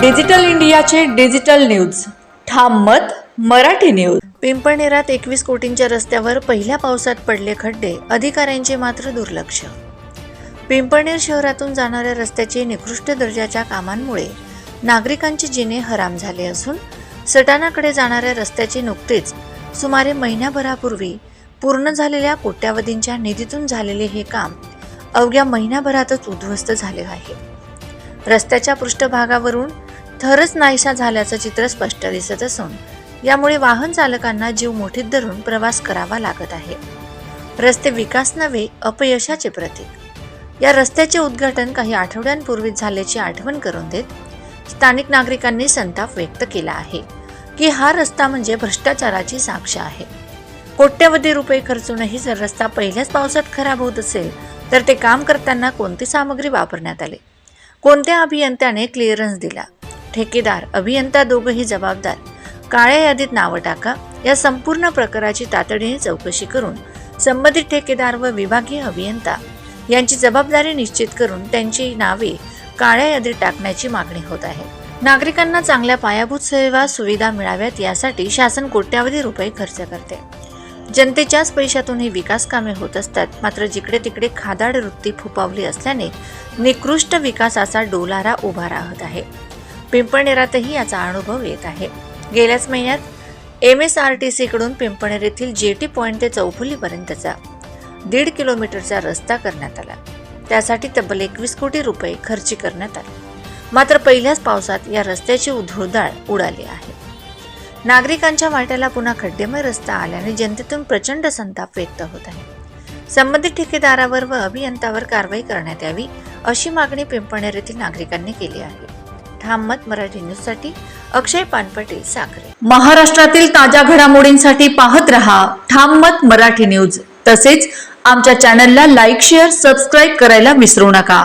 Digital इंडियाचे digital news. ठाम मत मराठी न्यूज. पिंपळनेरात एकवीस कोटींच्या रस्त्यावर पहिल्या पावसात पडले खड्डे अधिकाऱ्यांचे मात्र दुर्लक्ष. पिंपळनेर शहरातून जाणाऱ्या रस्त्याचे निकृष्ट दर्जाच्या कामांमुळे नागरिकांचे जिने हराम झाले असून सटाणाकडे जाणाऱ्या रस्त्याचे नुकतेच सुमारे महिन्याभरापूर्वी पूर्ण झालेल्या कोट्यावधींच्या निधीतून झालेले हे काम अवघ्या महिन्याभरातच उद्ध्वस्त झाले आहे. रस्त्याच्या पृष्ठभागावरून थरच नाहीसा झाल्याचं चित्र स्पष्ट दिसत असून यामुळे वाहन चालकांना जीव मोठीत धरून प्रवास करावा लागत आहे. रस्ते विकास नव्हे अपयशाचे प्रतीक. या रस्त्याचे उद्घाटन काही आठवड्यांपूर्वीच झाल्याची आठवण करून देत स्थानिक नागरिकांनी संताप व्यक्त केला आहे की हा रस्ता म्हणजे भ्रष्टाचाराची साक्ष आहे. कोट्यवधी रुपये खर्चूनही जर रस्ता पहिल्याच पावसात खराब होत असेल तर ते काम करताना कोणती सामग्री वापरण्यात आली? कोणत्या अभियंत्याने क्लिअरन्स दिला? ठेकेदार अभियंता दोघंही जबाबदार. काळ्या यादीत नावं टाका. या संपूर्ण प्रकाराची तातडीने चौकशी करून संबंधित ठेकेदार व विभागीय अभियंता यांची जबाबदारी निश्चित करून त्यांची नावे काळ्या यादीत टाकण्याची मागणी होत आहे. नागरिकांना चांगल्या पायाभूत सेवा सुविधा मिळाव्यात यासाठी शासन कोट्यावधी रुपये खर्च करते. जनतेच्याच पैशातून ही विकास कामे होत असतात. मात्र जिकडे तिकडे खादाड वृत्ती फुपावली असल्याने निकृष्ट विकासाचा डोलारा उभा राहत आहे. पिंपळनेरातही याचा अनुभव येत आहे. गेल्याच महिन्यात एम एस आर टी सीकडून पिंपळनेर येथील जे टी पॉईंट ते चौफुलीपर्यंतचा दीड किलोमीटरचा रस्ता करण्यात आला. त्यासाठी तब्बल एकवीस कोटी रुपये खर्ची करण्यात आले. मात्र पहिल्याच पावसात या रस्त्याची उधळधाळ उडाली आहे. नागरिकांच्या वाट्याला पुन्हा खड्डेमय रस्ता आल्याने जनतेतून प्रचंड संताप व्यक्त होत आहे. संबंधित ठेकेदारावर व अभियंतावर कारवाई करण्यात यावी अशी मागणी पिंपळनेर येथील नागरिकांनी केली आहे. ठाम मत मराठी न्यूजसाठी अक्षय पानपटे साखरे. महाराष्ट्रातील ताज्या घडामोडींसाठी पाहत रहा ठाम मत मराठी न्यूज तसेच आमच्या चॅनलला लाईक शेअर सबस्क्राईब करायला विसरू नका.